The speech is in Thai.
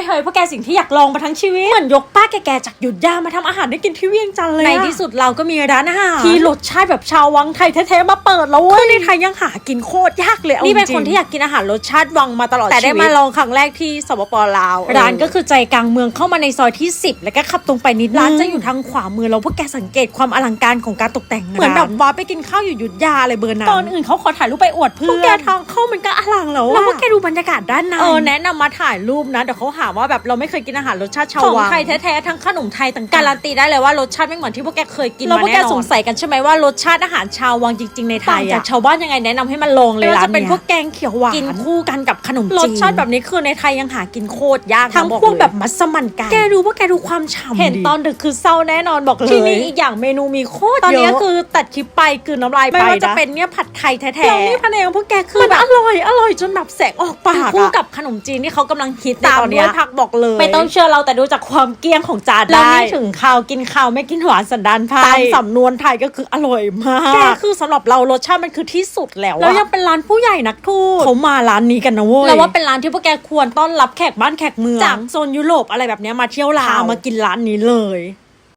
ยเฮ้ยพวกแกสิ่งที่อยากลองมาทั้งชีวิตเหมือนยกป้าแก่ๆจากหยุดยามาทำอาหารได้กินที่เวียงจันทร์เลยในในที่ที่สุสุดดเราก็มีร้านอาหารที่รสชาติแบบชาววังไทยแท้ๆมาเปิดแล้วเว้ยคือในไทยยังหากินโคตรยากเลยอานี่เป็นจริงคนที่อยากกินอาหารรสชาติวังมาตลอดแต่ได้ชีวิตมาลองครั้งแรกที่สปปลาวร้านก็คือใจกลางเมืองเข้ามาในซอยที่ 10 แล้วก็ขับตรงไปนิดร้านจะอยู่ทางขวามือแล้วพวกแกสังเกตความอลังการของการตกแต่งเหมือนแบบว่าไปกินข้าวอยู่หยุดยาอะไรเบอร์นั้นตอนอื่นเขาขอถ่ายรูปไปอวดเพื่อนพวกแกทางเข้ามันก็อลังแล้วแล้วพวกแกดูบรรยากาศด้านในเออแนะนำมาถ่ายรูปนะเดี๋ยวเขาหาว่าแบบเราไม่เคยกินอาหารรสชาติชาววังของไทยแท้ๆทั้งขนมไทยต่างๆการันตีได้เลยว่ารสชาติไม่เหมือนที่พวกแกเคยกินแล้วพวกแกมาน่นอนสงสัยกันใช่ไหมว่ารสชาติอาหารชาววังจริงๆในไทยต่างจาอะกชาวบ้านยังไงแนะนำให้มันลองเลยไม่ว่าร้านจะเป็นยพวกแกงเขียวหวานกินคู่กันกับขนมจีนรสชาติแบบนี้คือในไทยยังหากินโคตรยากนะทั้งบอกพวกเลยแบบมัสมั่นไก่แกดูพวกแกดูความฉ่ำเห็นดิตอนดึกคือเศร้าแน่นอนบอกเลยที่นี่อีกอย่างเมนูมีโคตรตอนเยนี้อะคือตัดคลิปไปคือน้ำลายไปไม่ว่าจะนะเป็นเนี่ยผัดไทยแท้ๆแล้วนี่พะแนงพวกแกคือมันแบบอร่อยอร่อยจนแบบแสงออกปากคู่คู่กักับบขนมจีนที่เขากำลังฮิตในตามตอนด้เนี้วยยผักบอกเลย ไม่ต้องเชื่อเราแต่ดูจากความเกลี้ยงของจานแล้วได้นี่ถึงข้าวกินข้าวไม่กินหวานสันดานไพรตามสำนวนไทยก็คืออร่อยมากแกคือสำหรับเรารสชาติมันคือที่สุดแล้วแล้วอะยังเป็นร้านผู้ใหญ่นักทูตเขามาร้านนี้กันนะเว้ยแล้วว่าเป็นร้านที่พวกแกควรต้อนรับแขกบ้านแขกเมืองจากโซนยุโรปอะไรแบบเนี้ยมาเที่ยวลาวพามามากินร้านนี้เลย